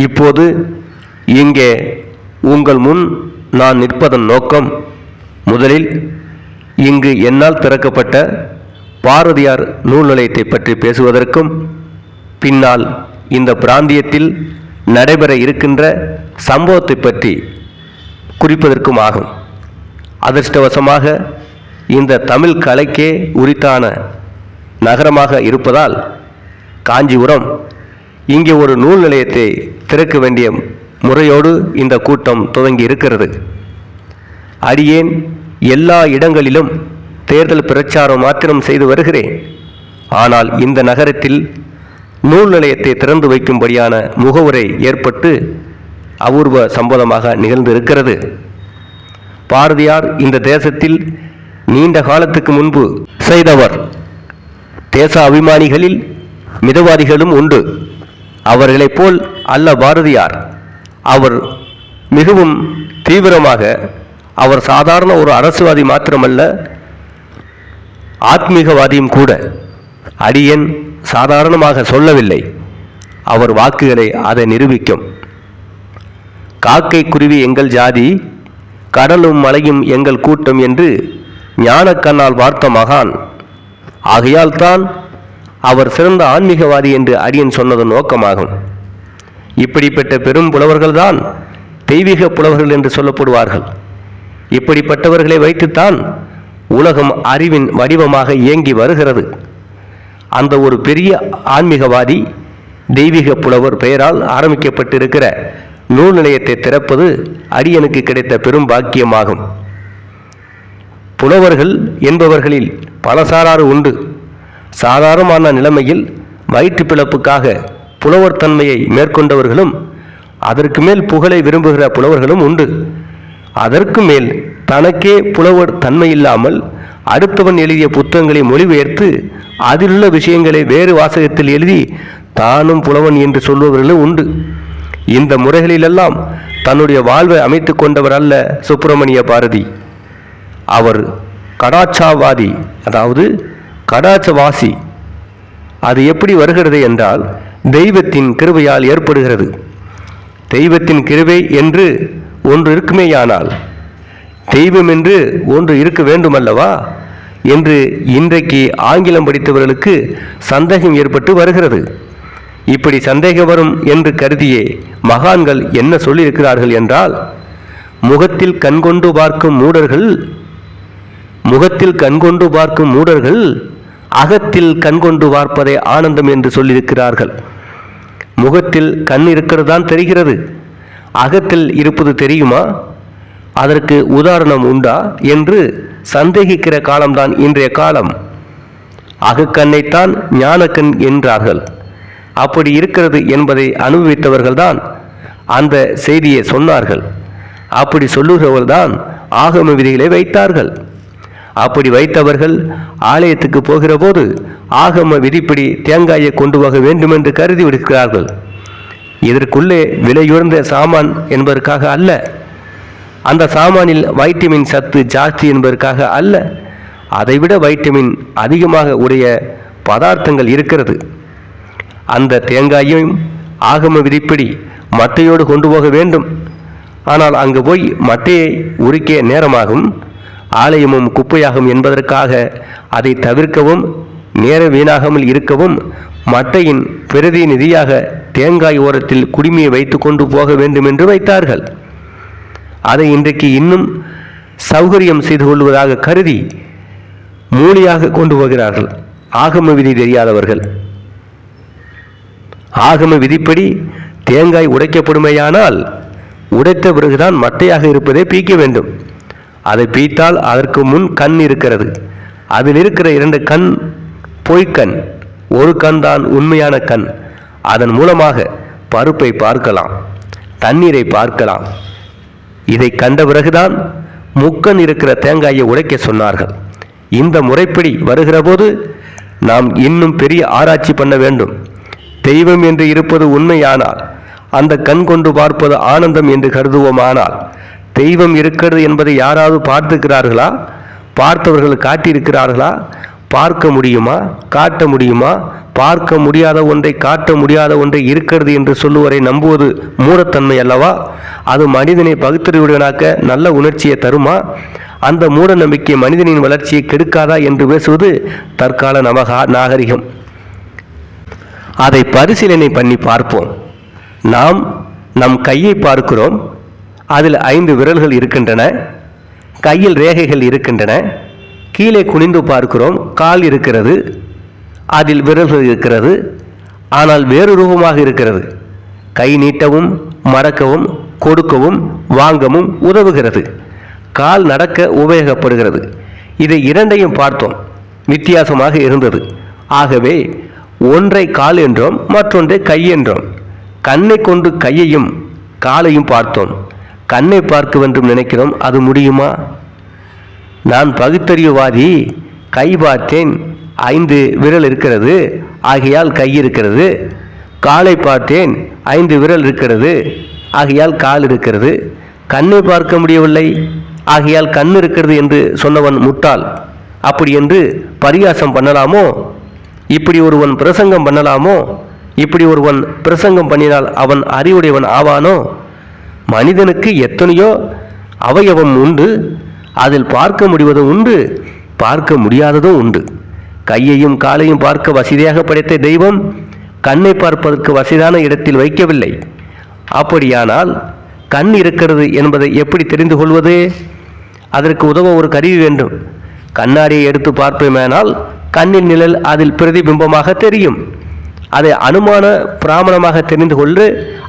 இப்போது இங்கே உங்கள் முன் நான் நிற்பதன் நோக்கம் முதலில் இங்கு என்னால் திறக்கப்பட்ட பாரதியார் நூல் நிலையத்தை பற்றி பேசுவதற்கும் பின்னால் இந்த பிராந்தியத்தில் நடைபெற இருக்கின்ற சம்பவத்தை பற்றி குறிப்பதற்கும் ஆகும் அதிர்ஷ்டவசமாக இந்த தமிழ் கலைக்கே உரித்தான நகரமாக இருப்பதால் காஞ்சிபுரம் இங்கே ஒரு நூல் நிலையத்தை திறக்க வேண்டிய முறையோடு இந்த கூட்டம் துவங்கி இருக்கிறது. அடியேன் எல்லா இடங்களிலும் தேர்தல் பிரச்சாரம் மாத்திரம் செய்து வருகிறேன். ஆனால் இந்த நகரத்தில் நூல் நிலையத்தை திறந்து வைக்கும்படியான முகவுரை ஏற்பட்டு அபூர்வ சம்பவமாக நிகழ்ந்திருக்கிறது. பாரதியார் இந்த தேசத்தில் நீண்ட காலத்துக்கு முன்பு செய்தவர். தேச அபிமானிகளில் மிதவாதிகளும் உண்டு. அவர்களைப் போல் அல்ல பாரதியார். அவர் மிகவும் தீவிரமாக அவர் சாதாரண ஒரு அரசுவாதி மாத்திரமல்ல ஆத்மீகவாதியும் கூட. அடியேன் சாதாரணமாக சொல்லவில்லை. அவர் வாக்குகளை அதை நிரூபிக்கும். காக்கை குருவி எங்கள் ஜாதி கடலும் மலையும் எங்கள் கூட்டம் என்று ஞானக்கண்ணால் பார்த்த மகான். ஆகையால் தான் அவர் சிறந்த ஆன்மீகவாதி என்று அரியன் சொன்னது நோக்கமாகும். இப்படிப்பட்ட பெரும் புலவர்கள்தான் தெய்வீக புலவர்கள் என்று சொல்லப்படுவார்கள். இப்படிப்பட்டவர்களை வைத்துத்தான் உலகம் அறிவின் வடிவமாக இயங்கி வருகிறது. அந்த ஒரு பெரிய ஆன்மீகவாதி தெய்வீக புலவர் பெயரால் ஆரம்பிக்கப்பட்டிருக்கிற நூல் நிலையத்தை திறப்பது அடியனுக்கு கிடைத்த பெரும் பாக்கியமாகும். புலவர்கள் என்பவர்களில் பலசாராறு உண்டு. சாதாரணமான நிலைமையில் வயிற்று பிளப்புக்காக புலவர் தன்மையை மேற்கொண்டவர்களும் அதற்கு மேல் புகழை விரும்புகிற புலவர்களும் உண்டு. அதற்கு மேல் தனக்கே புலவர் தன்மையில்லாமல் அடுத்தவன் எழுதிய புத்தகங்களை மொழிபெயர்த்து அதிலுள்ள விஷயங்களை வேறு வாசகத்தில் எழுதி தானும் புலவன் என்று சொல்பவர்களும் உண்டு. இந்த முறைகளிலெல்லாம் தன்னுடைய வாழ்வை அமைத்து கொண்டவர் அல்ல சுப்பிரமணிய பாரதி. அவர் கடாச்சாவாதி அதாவது கடாச்சவாசி. அது எப்படி வருகிறது என்றால் தெய்வத்தின் கிருபையால் ஏற்படுகிறது. தெய்வத்தின் கிருவை என்று ஒன்று இருக்குமேயானால் தெய்வம் என்று ஒன்று இருக்க வேண்டுமல்லவா? என்று இன்றைக்கு ஆங்கிலம் படித்தவர்களுக்கு சந்தேகம் ஏற்பட்டு வருகிறது. இப்படி சந்தேகம் வரும் என்று கருதியே மகான்கள் என்ன சொல்லியிருக்கிறார்கள் என்றால் முகத்தில் கண்கொண்டு பார்க்கும் மூடர்கள் முகத்தில் கண்கொண்டு பார்க்கும் மூடர்கள் அகத்தில் கண்கொண்டு பார்ப்பதே ஆனந்தம் என்று சொல்லியிருக்கிறார்கள். முகத்தில் கண் இருக்கிறதான் தெரிகிறது. அகத்தில் இருப்பது தெரியுமா? அதற்கு உதாரணம் உண்டா? என்று சந்தேகிக்கிற காலம்தான் இன்றைய காலம். அகக்கண்ணைத்தான் ஞானக்கண் என்றார்கள். அப்படி இருக்கிறது என்பதை அனுபவித்தவர்கள்தான் அந்த செய்தியை சொன்னார்கள். அப்படி சொல்லுகிறவர்கள்தான் ஆகம விதிகளை வைத்தார்கள். அப்படி வைத்தவர்கள் ஆலயத்துக்கு போகிறபோது ஆகம விதிப்படி தேங்காயை கொண்டு போக வேண்டுமென்று கருதி விடுக்கிறார்கள். இதற்குள்ளே விலையுயர்ந்த சாமான் என்பதற்காக அல்ல. அந்த சாமானில் வைட்டமின் சத்து ஜாஸ்தி என்பதற்காக அல்ல. அதைவிட வைட்டமின் அதிகமாக உடைய பதார்த்தங்கள் இருக்கிறது. அந்த தேங்காயும் ஆகம விதிப்படி மட்டையோடு கொண்டு போக வேண்டும். ஆனால் அங்கு போய் மட்டையை உரிக்க நேரமாகும். ஆலயமும் குப்பையாகும் என்பதற்காக அதை தவிர்க்கவும் நேர வீணாகாமல் இருக்கவும் மட்டையின் பிரதிநிதியாக தேங்காய் ஓரத்தில் குடிமையை வைத்து கொண்டு போக வேண்டும் என்று வைத்தார்கள். அதை இன்றைக்கு இன்னும் சௌகரியம் செய்து கொள்வதாக கருதி மூலியாக கொண்டு போகிறார்கள். ஆகம விதி தெரியாதவர்கள். ஆகம விதிப்படி தேங்காய் உடைக்கப்படுமையானால் உடைத்த பிறகுதான் மட்டையாக இருப்பதை பீக்க வேண்டும். அதை பீத்தால் அதற்கு முன் கண் இருக்கிறது. அதில் இருக்கிற இரண்டு கண் பொய்க்கண். ஒரு கண் தான் உண்மையான கண். அதன் மூலமாக பருப்பை பார்க்கலாம் தண்ணீரை பார்க்கலாம். இதை கண்ட பிறகுதான் முக்கன் இருக்கிற தேங்காயை உடைக்க சொன்னார்கள். இந்த முறைப்படி வருகிற போது நாம் இன்னும் பெரிய ஆராய்ச்சி பண்ண வேண்டும். தெய்வம் என்று இருப்பது உண்மையானால் அந்த கண் கொண்டு பார்ப்பது ஆனந்தம் என்று கருதுவோமானால் தெய்வம் இருக்கிறது என்பதை யாராவது பார்த்துக்கிறார்களா பார்த்தவர்கள் காட்டியிருக்கிறார்களா? பார்க்க முடியுமா? காட்ட முடியுமா? பார்க்க முடியாத ஒன்றை காட்ட முடியாத ஒன்றை இருக்கிறது என்று சொல்லுவரை நம்புவது மூடத்தன்மை அல்லவா? அது மனிதனை பகுத்தறிவுடனாக்க நல்ல உணர்ச்சியை தருமா? அந்த மூட நம்பிக்கை மனிதனின் வளர்ச்சியை கெடுக்காதா என்று பேசுவது தற்கால நமகா நாகரிகம். அதை பரிசீலனை பண்ணி பார்ப்போம். நாம் நம் கையை பார்க்கிறோம். அதில் ஐந்து விரல்கள் இருக்கின்றன கையில் ரேகைகள் இருக்கின்றன கீழே குனிந்து பார்க்கிறோம் கால் இருக்கிறது அதில் விரல்கள் இருக்கிறது ஆனால் வேறு ரூபமாக இருக்கிறது. கை நீட்டவும் மறக்கவும் கொடுக்கவும் வாங்கவும் உதவுகிறது. கால் நடக்க உபயோகப்படுகிறது. இதை இரண்டையும் பார்த்தோம். வித்தியாசமாக இருந்தது. ஆகவே ஒன்றை கால் என்றோம் மற்றொன்றை கை என்றோம். கண்ணை கொண்டு கையையும் காலையும் பார்த்தோம். கண்ணை பார்க்க வேண்டும் நினைக்கிறோம். அது முடியுமா? நான் பகுத்தறிவுவாதி கை பார்த்தேன் ஐந்து விரல் இருக்கிறது. ஆகையால் கை இருக்கிறது. காலை பார்த்தேன் ஐந்து விரல் இருக்கிறது. ஆகையால் கால் இருக்கிறது. கண்ணை பார்க்க முடியவில்லை. ஆகையால் கண் இருக்கிறது என்று சொன்னவன் முட்டாள். அப்படி என்று பரிகாசம் பண்ணலாமோ? இப்படி ஒருவன் பிரசங்கம் பண்ணலாமோ? இப்படி ஒருவன் பிரசங்கம் பண்ணினால் அவன் அறிவுடையவன் ஆவானோ? மனிதனுக்கு எத்தனையோ அவயவம் உண்டு. அதில் பார்க்க முடிவதும் உண்டு பார்க்க முடியாததும் உண்டு. கையையும் காலையும் பார்க்க வசதியாக படைத்த தெய்வம் கண்ணை பார்ப்பதற்கு வசதியான இடத்தில் வைக்கவில்லை. அப்படியானால் கண் இருக்கிறது என்பதை எப்படி தெரிந்து கொள்வது? அதற்கு உதவ ஒரு கருவி வேண்டும். கண்ணாடியை எடுத்து பார்ப்போமேனால் கண்ணின் நிழல் அதில் பிரதிபிம்பமாக தெரியும். அதை அனுமான பிராமணமாக தெரிந்து கொண்டு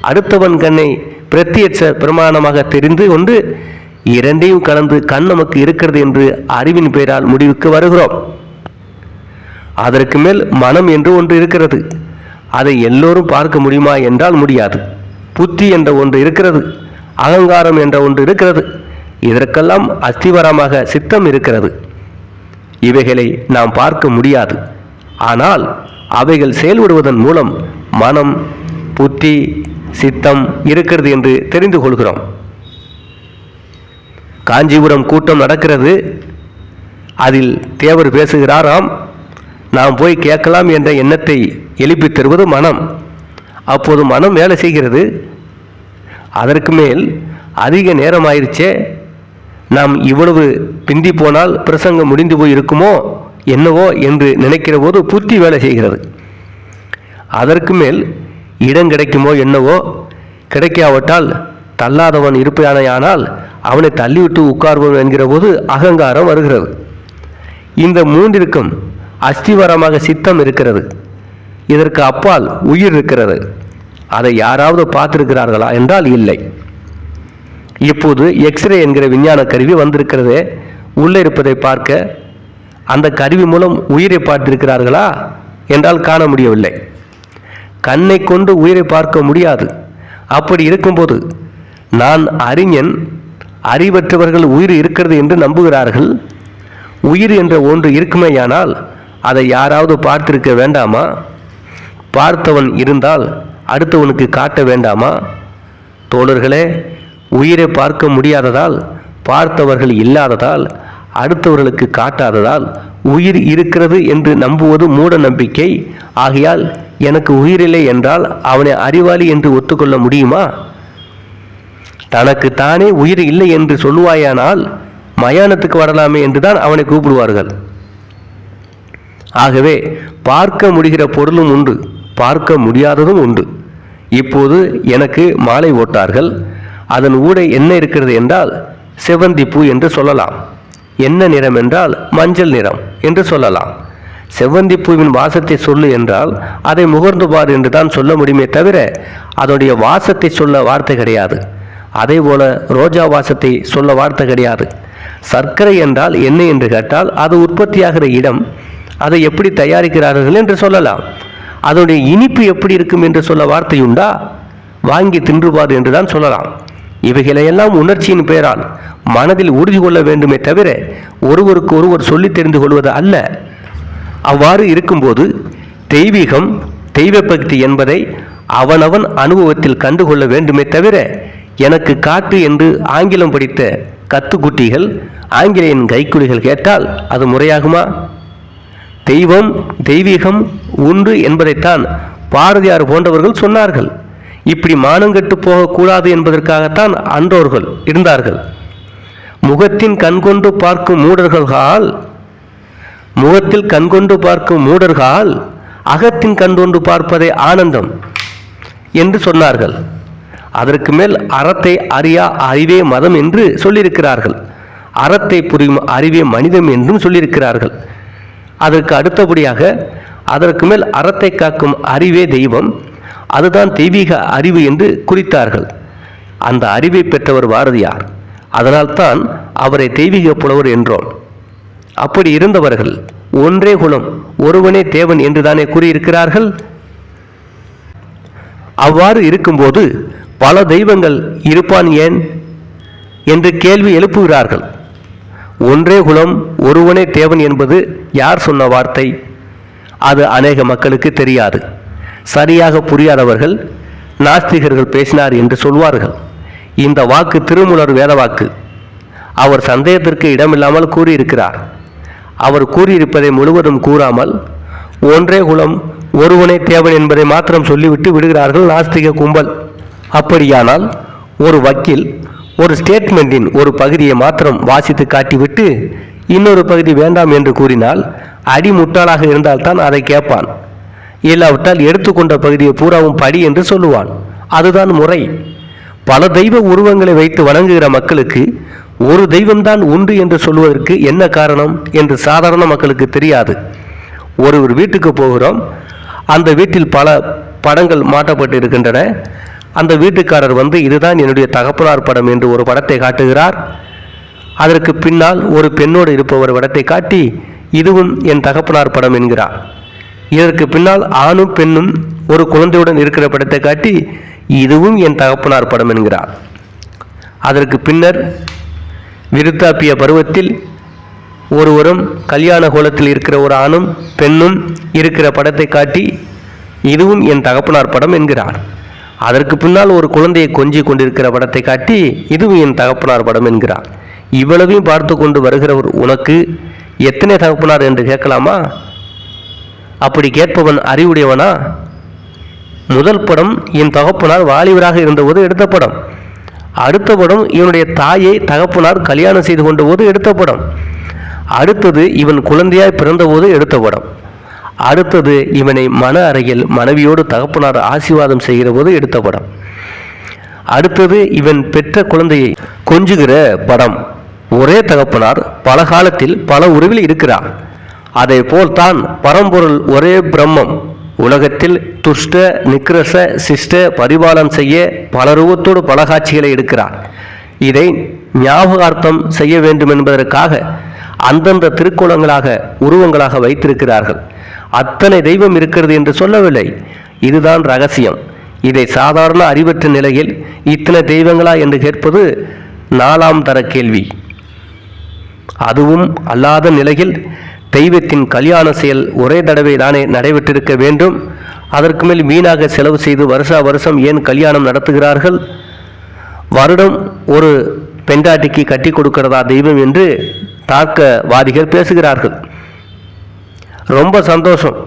அடுத்தவன் கண்ணை பிரத்யட்ச பிரமாணமாக தெரிந்து கொண்டு இரண்டையும் கலந்து கண் நமக்கு இருக்கிறது என்று அறிவின் பெயரால் முடிவுக்கு வருகிறோம். அதற்கு மேல் மனம் என்று ஒன்று இருக்கிறது. அதை எல்லோரும் பார்க்க முடியுமா என்றால் முடியாது. புத்தி என்ற ஒன்று இருக்கிறது. அகங்காரம் என்ற ஒன்று இருக்கிறது. இதற்கெல்லாம் அஸ்திவரமாக சித்தம் இருக்கிறது. இவைகளை நாம் பார்க்க முடியாது. ஆனால் அவைகள் செயல்படுவதன் மூலம் மனம் புத்தி சித்தம் இருக்கிறது என்று தெரிந்து கொள்கிறோம். காஞ்சிபுரம் கூட்டம் நடக்கிறது. அதில் தேவர் பேசுகிறாராம் நாம் போய் கேட்கலாம் என்ற எண்ணத்தை எழுப்பி தருவது மனம். அப்போது மனம் வேலை செய்கிறது. அதற்கு மேல் அதிக நேரம் ஆயிடுச்சே நாம் இவ்வளவு பிந்தி போனால் பிரசங்கம் முடிந்து போய் இருக்குமோ என்னவோ என்று நினைக்கிற போது புத்தி வேலை செய்கிறது. அதற்கு மேல் இடம் கிடைக்குமோ என்னவோ கிடைக்காவிட்டால் தள்ளாதவன் இருப்பானையானால் அவனை தள்ளிவிட்டு உட்கார்வோம் என்கிற போது அகங்காரம் வருகிறது. இந்த மூன்றிற்கும் அஸ்திவரமாக சித்தம் இருக்கிறது. இதற்கு அப்பால் உயிர் இருக்கிறது. அதை யாராவது பார்த்திருக்கிறார்களா என்றால் இல்லை. இப்போது எக்ஸ்ரே என்கிற விஞ்ஞான கருவி வந்திருக்கிறதே. உள்ளே இருப்பதை பார்க்க அந்த கருவி மூலம் உயிரை பார்த்திருக்கிறார்களா என்றால் காண முடியவில்லை. கண்ணை கொண்டு உயிரை பார்க்க முடியாது. அப்படி இருக்கும்போது நான் அறிஞன் அறிவற்றவர்கள் உயிர் இருக்கிறது என்று நம்புகிறார்கள்? உயிர் என்ற ஒன்று இருக்குமேயானால் அதை யாராவது பார்த்திருக்க வேண்டாமா? பார்த்தவன் இருந்தால் அடுத்தவனுக்கு காட்ட வேண்டாமா? தோழர்களே உயிரை பார்க்க முடியாததால் பார்த்தவர்கள் இல்லாததால் அடுத்தவர்களுக்கு காட்டாததால் உயிர் இருக்கிறது என்று நம்புவது மூட நம்பிக்கை. ஆகையால் எனக்கு உயிரில்லை என்றால் அவனை அறிவாளி என்று ஒத்துக்கொள்ள முடியுமா? தனக்கு தானே உயிர் இல்லை என்று சொல்லுவாயானால் மயானத்துக்கு வரலாமே என்றுதான் அவனை கூப்பிடுவார்கள். ஆகவே பார்க்க முடிகிற பொருளும் உண்டு பார்க்க முடியாததும் உண்டு. இப்போது எனக்கு மாலை ஓட்டார்கள். அதன் ஊடே என்ன இருக்கிறது என்றால் செவந்தி பூ என்று சொல்லலாம். என்ன நிறம் என்றால் மஞ்சள் நிறம் என்று சொல்லலாம். செவ்வந்தி பூவின் வாசத்தை சொல்லு என்றால் அதை முகர்ந்து பார் என்று தான் சொல்ல முடியுமே தவிர அதனுடைய வாசத்தை சொல்ல வார்த்தை கிடையாது. அதே போல ரோஜா வாசத்தை சொல்ல வார்த்தை கிடையாது. சர்க்கரை என்றால் என்ன என்று கேட்டால் அது உற்பத்தியாகிற இடம். அதை எப்படி தயாரிக்கிறார்கள் என்று சொல்லலாம். அதனுடைய இனிப்பு எப்படி இருக்கும் என்று சொல்ல வார்த்தை உண்டா? வாங்கி தின்றுபார் என்று தான் சொல்லலாம். இவைகளையெல்லாம் உணர்ச்சியின் பெயரால் மனதில் உறுதி கொள்ள வேண்டுமே தவிர ஒருவருக்கு ஒருவர் சொல்லி தெரிந்து கொள்வது அல்ல. அவ்வாறு இருக்கும்போது தெய்வீகம் தெய்வ பக்தி என்பதை அவனவன் அனுபவத்தில் கண்டுகொள்ள வேண்டுமே தவிர எனக்கு காட்டு என்று ஆங்கிலம் படித்த கத்துக்குட்டிகள் ஆங்கிலேயன் கைக்குலிகள் கேட்டால் அது முறையாகுமா? தெய்வம் தெய்வீகம் உண்டு என்பதைத்தான் பாரதியார் போன்றவர்கள் சொன்னார்கள். இப்படி மானங்கெட்டு போகக்கூடாது என்பதற்காகத்தான் அன்றோர்கள் இருந்தார்கள். முகத்தின் கண்கொண்டு பார்க்கும் மூடர்களால் முகத்தில் கண்கொண்டு பார்க்கும் மூடர்கள் அகத்தின் கண்கொண்டு பார்ப்பதே ஆனந்தம் என்று சொன்னார்கள். அதற்கு மேல் அறத்தை அறியா அறிவே மதம் என்று சொல்லியிருக்கிறார்கள். அறத்தை புரியும் அறிவே மனிதம் என்றும் சொல்லியிருக்கிறார்கள். அதற்கு அடுத்தபடியாக அதற்கு மேல் அறத்தை காக்கும் அறிவே தெய்வம் அதுதான் தெய்வீக அறிவு என்று குறித்தார்கள். அந்த அறிவை பெற்றவர் பாரதியார் அதனால்தான் அவரை தெய்வீக புலவர் என்றோம். அப்படி இருந்தவர்கள் ஒன்றே குலம் ஒருவனே தேவன் என்றுதானே கூறியிருக்கிறார்கள்? அவ்வாறு இருக்கும்போது பல தெய்வங்கள் இருப்பான் ஏன்? என்று கேள்வி எழுப்புகிறார்கள். ஒன்றே குலம் ஒருவனே தேவன் என்பது யார் சொன்ன வார்த்தை? அது அநேக மக்களுக்கு தெரியாது. சரியாக புரியாதவர்கள் நாஸ்திகர்கள் பேசினார் என்று சொல்வார்கள். இந்த வாக்கு திருமுலர் வேத வாக்கு. அவர் சந்தேகத்திற்கு இடமில்லாமல் கூறியிருக்கிறார். அவர் கூறியிருப்பதை முழுவதும் கூறாமல் ஒன்றே குலம் ஒருவனே தேவன் என்பதை மாத்திரம் சொல்லிவிட்டு விடுகிறார்கள் நாஸ்திக கும்பல். அப்படியானால் ஒரு வக்கீல் ஒரு ஸ்டேட்மெண்ட்டின் ஒரு பகுதியை மாத்திரம் வாசித்து காட்டிவிட்டு இன்னொரு பகுதி வேண்டாம் என்று கூறினால் அடி முட்டாளாக இருந்தால்தான் அதை கேட்பான். இல்லாவிட்டால் எடுத்துக்கொண்ட பகுதியை பூராவும் படி என்று சொல்லுவான். அதுதான் முறை. பல தெய்வ உருவங்களை வைத்து வணங்குகிற மக்களுக்கு ஒரு தெய்வம்தான் உண்டு என்று சொல்வதற்கு என்ன காரணம் என்று சாதாரண மக்களுக்கு தெரியாது. ஒரு ஒரு வீட்டுக்கு போகிறோம். அந்த வீட்டில் பல படங்கள் மாட்டப்பட்டு இருக்கின்றன அந்த வீட்டுக்காரர் வந்து இதுதான் என்னுடைய தகப்பனார் படம் என்று ஒரு படத்தை காட்டுகிறார். அதற்கு பின்னால் ஒரு பெண்ணோடு இருப்பவர் படத்தை காட்டி இதுவும் என் தகப்பனார் படம் என்கிறார். இதற்கு பின்னால் ஆணும் பெண்ணும் ஒரு குழந்தையுடன் இருக்கிற படத்தை காட்டி இதுவும் என் தகப்பனார் படம் என்கிறார். அதற்கு பின்னர் விருத்தாப்பிய பருவத்தில் ஒருவரும் கல்யாண கோலத்தில் இருக்கிற ஒரு ஆணும் பெண்ணும் இருக்கிற படத்தை காட்டி இதுவும் என் தகப்பனார் படம் என்கிறார். அதற்கு பின்னால் ஒரு குழந்தையை கொஞ்சி கொண்டிருக்கிற படத்தை காட்டி இதுவும் என் தகப்பனார் படம் என்கிறார். இவ்வளவையும் பார்த்து கொண்டு வருகிறவர் உனக்கு எத்தனை தகப்பனார் என்று கேட்கலாமா? அப்படி கேட்பவன் அறிவுடையவனா? முதல் படம் என் தகப்பனார் வாலிபராக இருந்தபோது எடுத்த படம். அடுத்த படம் இவனுடைய தாயை தகப்பனார் கல்யாணம் செய்து கொண்டபோது எடுத்த படம். அடுத்தது இவன் குழந்தையாய் பிறந்தபோது எடுத்த படம். அடுத்தது இவனை மன அறையில் மனைவியோடு தகப்பனார் ஆசீர்வாதம் செய்கிற போது எடுத்த படம். அடுத்தது இவன் பெற்ற குழந்தையை கொஞ்சுகிற படம். ஒரே தகப்பனார் பல காலத்தில் பல உருவில் இருக்கிறார். அதை போல்தான் பரம்பொருள் ஒரே பிரம்மம். உலகத்தில் துஷ்ட நிக்கிரச சிஷ்ட பரிபாலம் செய்ய பல ரூபத்தோடு பல காட்சிகளை எடுக்கிறார். இதை ஞாபகார்த்தம் செய்ய வேண்டும் என்பதற்காக அந்தந்த திருக்கோணங்களாக உருவங்களாக வைத்திருக்கிறார்கள். அத்தனை தெய்வம் இருக்கிறது என்று சொல்லவில்லை. இதுதான் ரகசியம். இதை சாதாரண அறிவற்ற நிலையில் இத்தனை தெய்வங்களா என்று கேட்பது நாலாம் தர கேள்வி. அதுவும் அல்லாத நிலையில் தெய்வத்தின் கல்யாண செயல் ஒரே தடவை தானே நடைபெற்றிருக்க வேண்டும்? அதற்கு மேல் வீணாக செலவு செய்து வருஷா வருஷம் ஏன் கல்யாணம் நடத்துகிறார்கள்? வருடம் ஒரு பெண்டாட்டிக்கு கட்டி கொடுக்கிறதா தெய்வம் என்று தார்க்கவாதிகள் பேசுகிறார்கள். ரொம்ப சந்தோஷம்.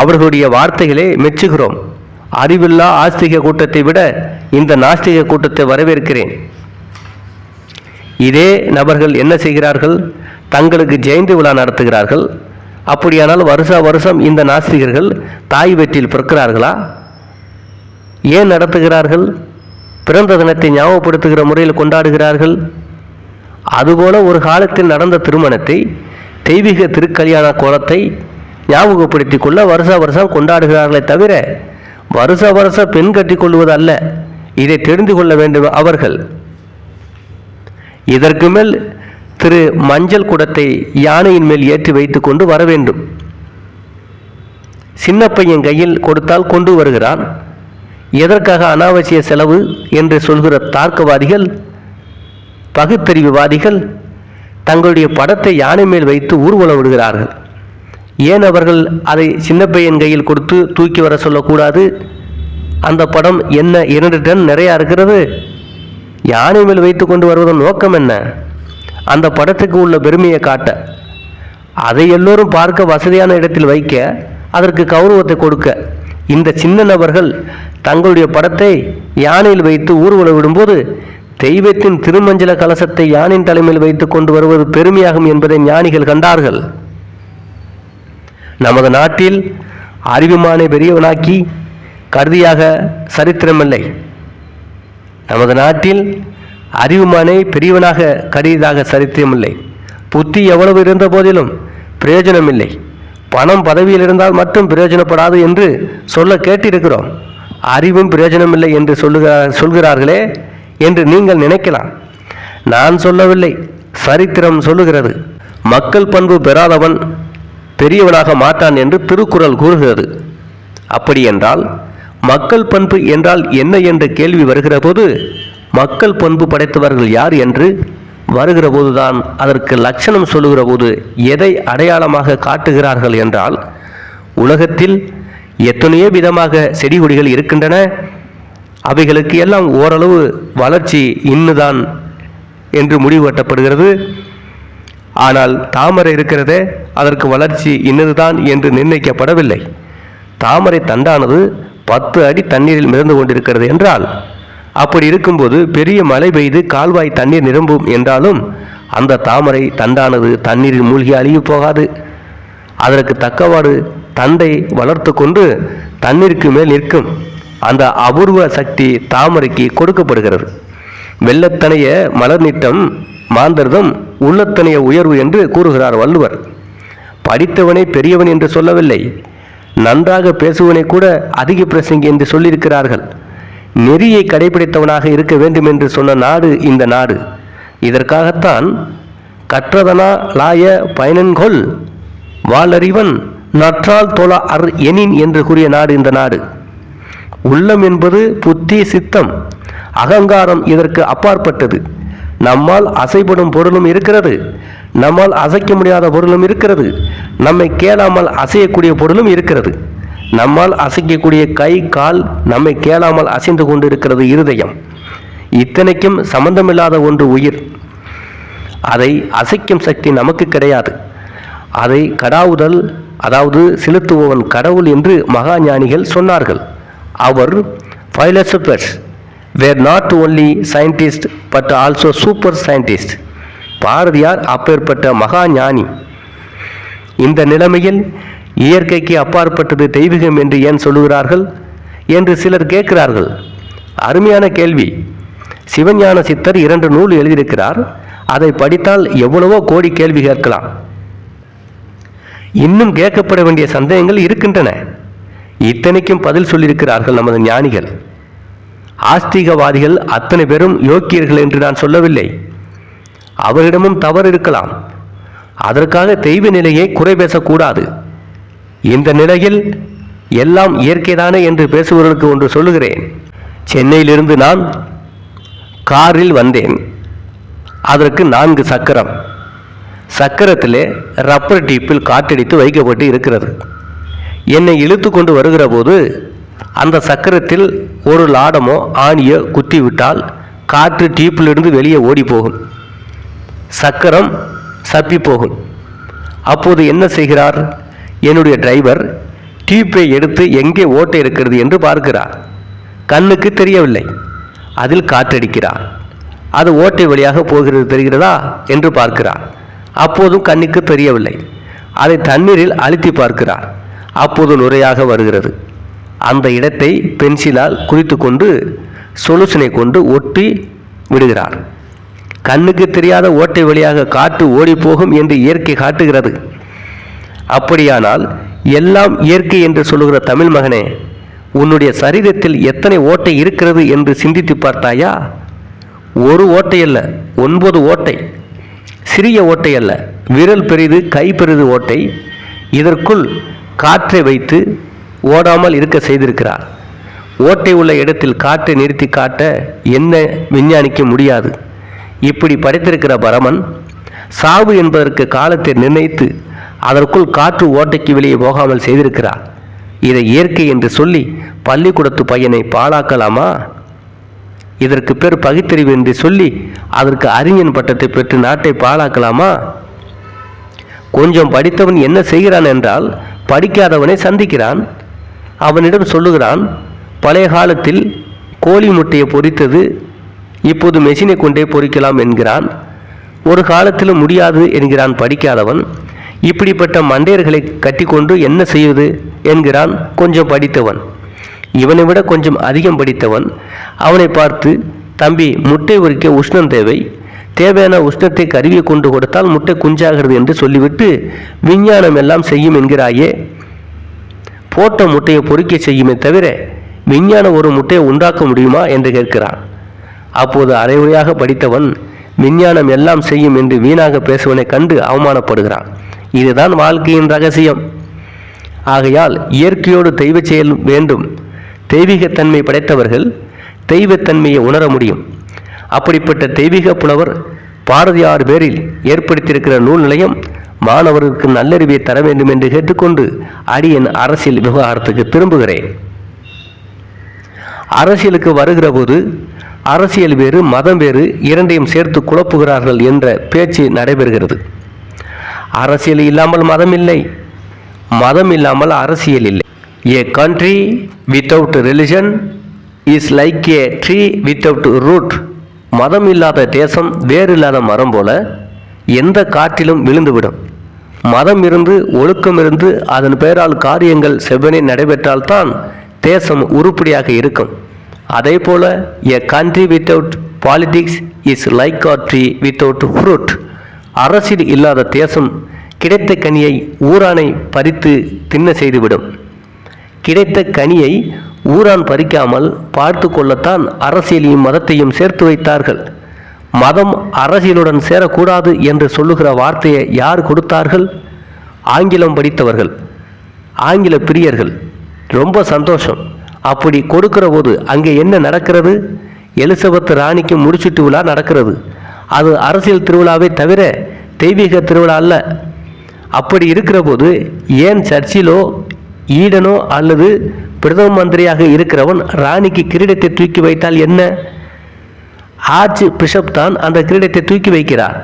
அவர்களுடைய வார்த்தைகளை மெச்சுகிறோம். அறிவில்லா ஆஸ்திக கூட்டத்தை விட இந்த நாஸ்திக கூட்டத்தை வரவேற்கிறேன். இதே நபர்கள் என்ன செய்கிறார்கள்? தங்களுக்கு ஜெயந்தி விழா நடத்துகிறார்கள். அப்படியானால் வருஷா வருஷம் இந்த நாஸ்திகர்கள் தாய் வெற்றில் பிறக்கிறார்களா? ஏன் நடத்துகிறார்கள்? பிறந்த தினத்தை ஞாபகப்படுத்துகிற முறையில் கொண்டாடுகிறார்கள்? அதுபோல ஒரு காலத்தில் நடந்த திருமணத்தை தெய்வீக திருக்கல்யாண கோலத்தை ஞாபகப்படுத்திக் கொள்ள வருஷா வருஷம் கொண்டாடுகிறார்களே தவிர வருஷ வருஷம் பெண் கட்டிக்கொள்வது அல்ல இதை தெரிந்து கொள்ள வேண்டும் அவர்கள். இதற்கு மேல் திரு மஞ்சள் குடத்தை யானையின் மேல் ஏற்றி வைத்து கொண்டு வர வேண்டும். சின்ன பையன் கையில் கொடுத்தால் கொண்டு வருகிறான். எதற்காக அனாவசிய செலவு என்று சொல்கிற தார்க்கவாதிகள் பகுத்தறிவுவாதிகள் தங்களுடைய படத்தை யானை மேல் வைத்து ஊர்வலம் விடுகிறார்கள். ஏன் அவர்கள் அதை சின்ன பையன் கையில் கொடுத்து தூக்கி வர சொல்லக்கூடாது? அந்த படம் என்ன இரண்டு டன் நிறையா இருக்கிறது? யானை மேல் வைத்து கொண்டு வருவதன் நோக்கம் என்ன? அந்த படத்துக்கு உள்ள பெருமையை காட்ட அதை எல்லோரும் பார்க்க வசதியான இடத்தில் வைக்க அதற்கு கௌரவத்தை கொடுக்க இந்த சின்ன நபர்கள் தங்களுடைய படத்தை யானையில் வைத்து ஊர்வலம் விடும்போது தெய்வத்தின் திருமஞ்சல கலசத்தை யானையின் தலைமையில் வைத்து கொண்டு வருவது பெருமையாகும் என்பதை ஞானிகள் கண்டார்கள். நமது நாட்டில் அறிவுமானை பெரியவனாக்கி கருதியாக சரித்திரமில்லை. நமது நாட்டில் அறிவுமானை பெரியவனாக கடிதாக சரித்திரமில்லை. புத்தி எவ்வளவு இருந்த போதிலும் பிரயோஜனமில்லை. பணம் பதவியில் இருந்தால் மட்டும் பிரயோஜனப்படாது என்று சொல்ல கேட்டிருக்கிறோம். அறிவும் பிரயோஜனமில்லை என்று சொல்லுகிறார் சொல்கிறார்களே என்று நீங்கள் நினைக்கலாம். நான் சொல்லவில்லை சரித்திரம் சொல்லுகிறது. மக்கள் பண்பு பெறாதவன் பெரியவனாக மாட்டான் என்று திருக்குறள் கூறுகிறது. அப்படி என்றால் மக்கள் பண்பு என்றால் என்ன என்ற கேள்வி வருகிற போது மக்கள் பண்பு படைத்தவர்கள் யார் என்று வருகிற போதுதான் அதற்கு லட்சணம் சொல்லுகிற போது எதை அடையாளமாக காட்டுகிறார்கள் என்றால் உலகத்தில் எத்தனையோ விதமாக செடி கொடிகள் இருக்கின்றன. அவைகளுக்கு எல்லாம் ஓரளவு வளர்ச்சி இன்னுதான் என்று முடிவட்டப்படுகிறது ஆனால் தாமரை இருக்கிறதே அதற்கு வளர்ச்சி இன்னதுதான் என்று நிர்ணயிக்கப்படவில்லை. தாமரை தண்டானது பத்து அடி தண்ணீரில் மிதந்து கொண்டிருக்கிறது என்றால் அப்படி இருக்கும்போது பெரிய மழை பெய்து கால்வாய் தண்ணீர் நிரம்பும் என்றாலும் அந்த தாமரை தண்டானது தண்ணீரில் மூழ்கி அழுகி போகாது. அதற்கு தக்கவாறு தண்டை வளர்த்து கொண்டு தண்ணீருக்கு மேல் நிற்கும் அந்த அபூர்வ சக்தி தாமரைக்கு கொடுக்கப்படுகிறது. வெள்ளத்தனைய மலர் நீட்டம் மாந்தர்தம் உள்ளத்தனைய உயர்வு என்று கூறுகிறார் வள்ளுவர். படித்தவனை பெரியவன் என்று சொல்லவில்லை. நன்றாக பேசுவனை கூட அதிக பிரசங்கி என்று சொல்லியிருக்கிறார்கள். நெறியை கடைபிடித்தவனாக இருக்க வேண்டும் என்று சொன்ன நாடு இந்த நாடு. இதற்காகத்தான் கற்றதனா லாய பயனன்கொள் வாளறிவன் நற்றால் தொழா அர் எனின் என்று கூறிய நாடு இந்த நாடு. உள்ளம் என்பது புத்தி சித்தம் அகங்காரம் இதற்கு அப்பாற்பட்டது. நம்மால் அசைப்படும் பொருளும் இருக்கிறது. நம்மால் அசைக்க முடியாத பொருளும் இருக்கிறது. நம்மை கேளாமல் அசையக்கூடிய பொருளும் இருக்கிறது. நம்மால் அசைக்கக்கூடிய கை கால் நம்மை கேளாமல் அசைந்து கொண்டிருக்கிறது இருதயம். இத்தனைக்கும் சம்பந்தமில்லாத ஒன்று உயிர். அதை அசைக்கும் சக்தி நமக்கு கிடையாது. அதை கடாவுதல் அதாவது செலுத்துபவன் கடவுள் என்று மகா ஞானிகள் சொன்னார்கள். அவர் philosophers were not only scientist but also super scientist Bharathiyar அப்பேற்பட்ட மகா ஞானி. இந்த நிலைமையில் இயற்கைக்கு அப்பாற்பட்டது தெய்வீகம் என்று ஏன் சொல்லுகிறார்கள்? என்று சிலர் கேட்கிறார்கள். அருமையான கேள்வி. சிவஞான சித்தர் இரண்டு நூல் எழுதியிருக்கிறார். அதை படித்தால் எவ்வளவோ கோடி கேள்வி கேட்கலாம். இன்னும் கேட்கப்பட வேண்டிய சந்தேகங்கள் இருக்கின்றன. இத்தனைக்கும் பதில் சொல்லியிருக்கிறார்கள் நமது ஞானிகள். ஆஸ்திகவாதிகள் அத்தனை பேரும் யோக்கியர்கள் என்று நான் சொல்லவில்லை. அவரிடமும் தவறு இருக்கலாம். அதற்காக தெய்வ நிலையை குறை பேசக்கூடாது. இந்த நிலையில் எல்லாம் இயற்கைதானே என்று பேசுபவர்களுக்கு ஒன்று சொல்லுகிறேன். சென்னையிலிருந்து நான் காரில் வந்தேன். அதற்கு நான்கு சக்கரம். சக்கரத்திலே ரப்பர் டீப்பில் காற்றடித்து வைக்கப்பட்டு இருக்கிறது. என்னை இழுத்து கொண்டு வருகிற போது அந்த சக்கரத்தில் ஒரு லாடமோ ஆணியோ குத்தி விட்டால் காற்று டீப்பிலிருந்து வெளியே ஓடி போகும் சக்கரம் சப்பி போகும் அப்போது என்ன செய்கிறார்? என்னுடைய டிரைவர் டியூப்பை எடுத்து எங்கே ஓட்டை இருக்கிறது என்று பார்க்கிறார். கண்ணுக்கு தெரியவில்லை. அதில் காற்றடிக்கிறார். அது ஓட்டை வழியாக போகிறது தெரிகிறதா என்று பார்க்கிறார். அப்போதும் கண்ணுக்கு தெரியவில்லை. அதை தண்ணீரில் அழுத்தி பார்க்கிறார். அப்போது நுரையாக வருகிறது. அந்த இடத்தை பென்சிலால் குறித்து கொண்டு சொலுசனை கொண்டு ஒட்டி விடுகிறார். கண்ணுக்கு தெரியாத ஓட்டை வழியாக காற்று ஓடிப்போகும் என்று இயற்கை காட்டுகிறது. அப்படியானால் எல்லாம் இயற்கை என்று சொல்லுகிற தமிழ் மகனே உன்னுடைய சரீரத்தில் எத்தனை ஓட்டை இருக்கிறது என்று சிந்தித்து பார்த்தாயா? ஒரு ஓட்டை அல்ல ஒன்பது ஓட்டை. சிறிய ஓட்டை அல்ல விரல் பெரிது கை பெரிது ஓட்டை. இதற்குள் காற்றை வைத்து ஓடாமல் இருக்க செய்திருக்கிறார். ஓட்டை உள்ள இடத்தில் காற்றை நிறுத்தி காட்ட என்ன விஞ்ஞானிக்க முடியாது. இப்படி படைத்திருக்கிற பரமன் சாவு என்பதற்கு காலத்தை நிர்ணயித்து அதற்குள் காற்று ஓட்டைக்கு வெளியே போகாமல் செய்திருக்கிறார். இதை இயற்கை என்று சொல்லி பள்ளிக்கூடத்து பையனை பாழாக்கலாமா? இதற்கு பேர் பகுத்தறிவு என்று சொல்லி அதற்கு அறிஞன் பட்டத்தை பெற்று நாட்டை பாழாக்கலாமா? கொஞ்சம் படித்தவன் என்ன செய்கிறான் என்றால் படிக்காதவனை சந்திக்கிறான். அவனிடம் சொல்லுகிறான் பழைய காலத்தில் கோழி முட்டையை பொரித்தது இப்போது மெஷினை கொண்டே பொறிக்கலாம் என்கிறான். ஒரு காலத்தில் முடியாது என்கிறான் படிக்காதவன். இப்படிப்பட்ட மண்டையர்களை கட்டிக்கொண்டு என்ன செய்வது? என்கிறான் கொஞ்சம் படித்தவன். இவனை விட கொஞ்சம் அதிகம் படித்தவன். அவனை பார்த்து தம்பி முட்டை உரிக்க உஷ்ணம் தேவை. தேவையான உஷ்ணத்தை கருவியை கொண்டு கொடுத்தால் முட்டை குஞ்சாகிறது என்று சொல்லிவிட்டு விஞ்ஞானம் எல்லாம் செய்யும் என்கிறாயே. போட்ட முட்டையை பொறுக்க செய்யுமே தவிர விஞ்ஞானம் ஒரு முட்டையை உண்டாக்க முடியுமா? என்று கேட்கிறான். அப்போது அரைகுறையாக படித்தவன் விஞ்ஞானம் எல்லாம் செய்யும் என்று வீணாக பேசுவனை கண்டு அவமானப்படுகிறான். இதுதான் வாழ்க்கையின் ரகசியம். ஆகையால் இயற்கையோடு தெய்வ செயல் வேண்டும். தெய்வீகத்தன்மை படைத்தவர்கள் தெய்வத்தன்மையை உணர முடியும். அப்படிப்பட்ட தெய்வீக புலவர் பாரதியார் பேரில் ஏற்படுத்தியிருக்கிற நூல் நிலையம் மாணவர்களுக்கு நல்லறிவை தர வேண்டும் என்று கேட்டுக்கொண்டு அடியன் அரசியல் விவகாரத்துக்கு திரும்புகிறேன். அரசியலுக்கு வருகிற போது அரசியல் வேறு மதம் வேறு இரண்டையும் சேர்த்து குழப்புகிறார்கள் என்ற பேச்சு நடைபெறுகிறது. அரசியல் இல்லாமல் மதம் இல்லை. மதம் இல்லாமல் அரசியல் இல்லை. A country without religion is like a tree without root மதம் இல்லாத தேசம் வேறு இல்லாத மரம் போல எந்த காற்றிலும் விழுந்துவிடும். மதம் இருந்து ஒழுக்கம் இருந்து அதன் பெயரால் காரியங்கள் செவ்வனே நடைபெற்றால்தான் தேசம் உருப்படியாக இருக்கும். அதே போல a country without politics is like a tree without fruit அரசில் இல்லாத தேசம் கிடைத்த கனியை ஊரானை பறித்து தின்ன செய்துவிடும். கிடைத்த கனியை ஊரான் பறிக்காமல் பார்த்து கொள்ளத்தான் அரசியலையும் மதத்தையும் சேர்த்து வைத்தார்கள். மதம் அரசியலுடன் சேரக்கூடாது என்று சொல்லுகிற வார்த்தையை யார் கொடுத்தார்கள்? ஆங்கிலம் படித்தவர்கள் ஆங்கில பிரியர்கள். ரொம்ப சந்தோஷம். அப்படி கொடுக்கிற போது அங்கே என்ன நடக்கிறது? எலிசபெத் ராணிக்கு முடிச்சுட்டு விழா நடக்கிறது. அது அரசியல் திருவிழாவை தவிர தெய்வீக திருவிழா அல்ல. அப்படி இருக்கிற போது ஏன் சர்ச்சிலோ ஈடனோ அல்லது பிரதம மந்திரியாக இருக்கிறவன் ராணிக்கு கிரீடத்தை தூக்கி வைத்தால் என்ன? ஆர்ச் பிஷப் தான் அந்த கிரீடத்தை தூக்கி வைக்கிறார்.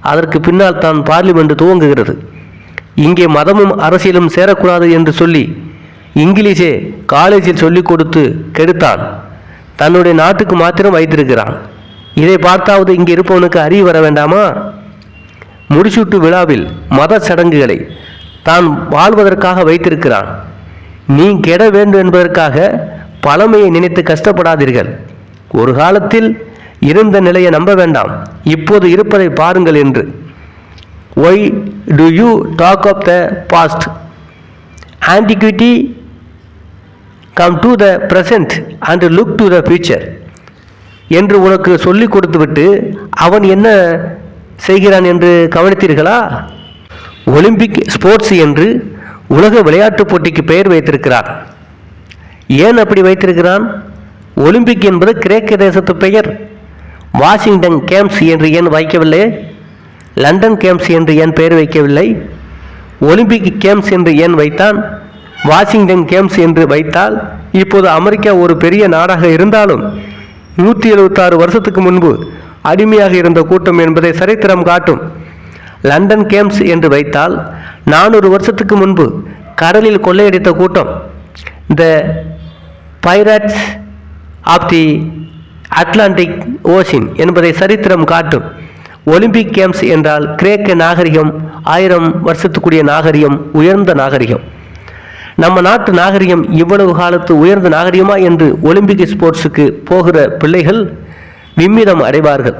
அதற்கு பின்னால் தான் பார்லிமெண்ட் துவங்குகிறது. இங்கே மதமும் அரசியலும் சேரக்கூடாது என்று சொல்லி இங்கிலீஷே காலேஜில் சொல்லிக் கொடுத்து கெடுத்தான். தன்னுடைய நாட்டுக்கு மாத்திரம் வைத்திருக்கிறான். இதை பார்த்தாவது இங்கே இருப்பவனுக்கு அறிவு வர வேண்டாமா? முடிசூட்டு விழாவில் மத சடங்குகளை தான் வாழ்வதற்காக வைத்திருக்கிறான். நீ கெட வேண்டும் என்பதற்காக பழமையை நினைத்து கஷ்டப்படாதீர்கள். ஒரு காலத்தில் இருந்த நிலையை நம்ப வேண்டாம். இப்போது இருப்பதை பாருங்கள் என்று. Why do you talk of the past antiquity come to the present and look to the future என்று உனக்கு சொல்லிக் கொடுத்துவிட்டு அவன் என்ன செய்கிறான் என்று கவனித்தீர்களா? ஒலிம்பிக் ஸ்போர்ட்ஸ் என்று உலக விளையாட்டுப் போட்டிக்கு பெயர் வைத்திருக்கிறார். ஏன் அப்படி வைத்திருக்கிறான்? ஒலிம்பிக் என்பது கிரேக்க தேசத்து பெயர். வாஷிங்டன் கேம்ஸ் என்று ஏன் வைக்கவில்லை லண்டன் கேம்ஸ் என்று ஏன் பெயர் வைக்கவில்லை? ஒலிம்பிக் கேம்ஸ் என்று ஏன் வைத்தான்? வாஷிங்டன் கேம்ஸ் என்று வைத்தால் இப்போது அமெரிக்கா ஒரு பெரிய நாடாக இருந்தாலும் நூற்றி எழுபத்தாறு வருஷத்துக்கு முன்பு அடிமையாக இருந்த கூட்டம் என்பதை சரித்திரம் காட்டும். லண்டன் கேம்ஸ் என்று வைத்தால் நானூறு வருஷத்துக்கு முன்பு கடலில் கொள்ளையடித்த கூட்டம். The pirates of the Atlantic ocean என்பதை சரித்திரம் காட்டும். ஒலிம்பிக் கேம்ஸ் என்றால் கிரேக்க நாகரிகம் ஆயிரம் வருஷத்துக்குரிய நாகரிகம் உயர்ந்த நாகரிகம். நம்ம நாட்டு நாகரிகம் இவ்வளவு காலத்து உயர்ந்த நாகரிகமா என்று ஒலிம்பிக் ஸ்போர்ட்ஸுக்கு போகிற பிள்ளைகள் விம்மிதம் அடைவார்கள்.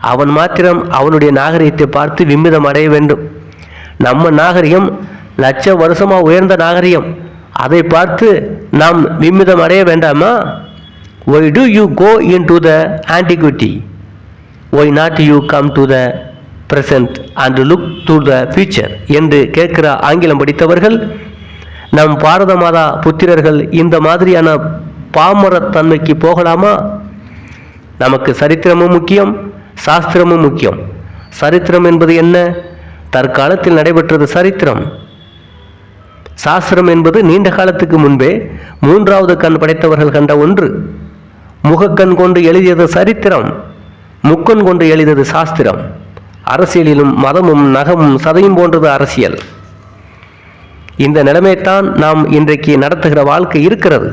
அவன் மாத்திரம் அவனுடைய நாகரிகத்தை பார்த்து விம்மிதம் அடைய வேண்டும். நம்ம நாகரிகம் லட்ச வருஷமா உயர்ந்த நாகரிகம். அதை பார்த்து நாம் விம்மிதம் அடைய வேண்டாமா? Why do you go in to the antiquity why not you come to the present and look to the future என்று கேட்கிற ஆங்கிலம் படித்தவர்கள் நம் பாரத மாதா புத்திரர்கள் இந்த மாதிரியான பாமரத்தன்மைக்கு போகலாமா? நமக்கு சரித்திரமும் முக்கியம் சாஸ்திரமும் முக்கியம். சரித்திரம் என்பது என்ன? தற்காலத்தில் நடைபெற்றது சரித்திரம். சாஸ்திரம் என்பது நீண்ட காலத்துக்கு முன்பே மூன்றாவது கண் படைத்தவர்கள் கண்ட ஒன்று. முகக்கண் கொண்டு எழுதியது சரித்திரம் முக்கண் கொண்டு எழுதியது சாஸ்திரம். அரசியலிலும் மதமும் நகமும் சதையும் போன்றது அரசியல். இந்த நிலைமைத்தான் நாம் இன்றைக்கு நடத்துகிற வாழ்க்கை இருக்கிறது.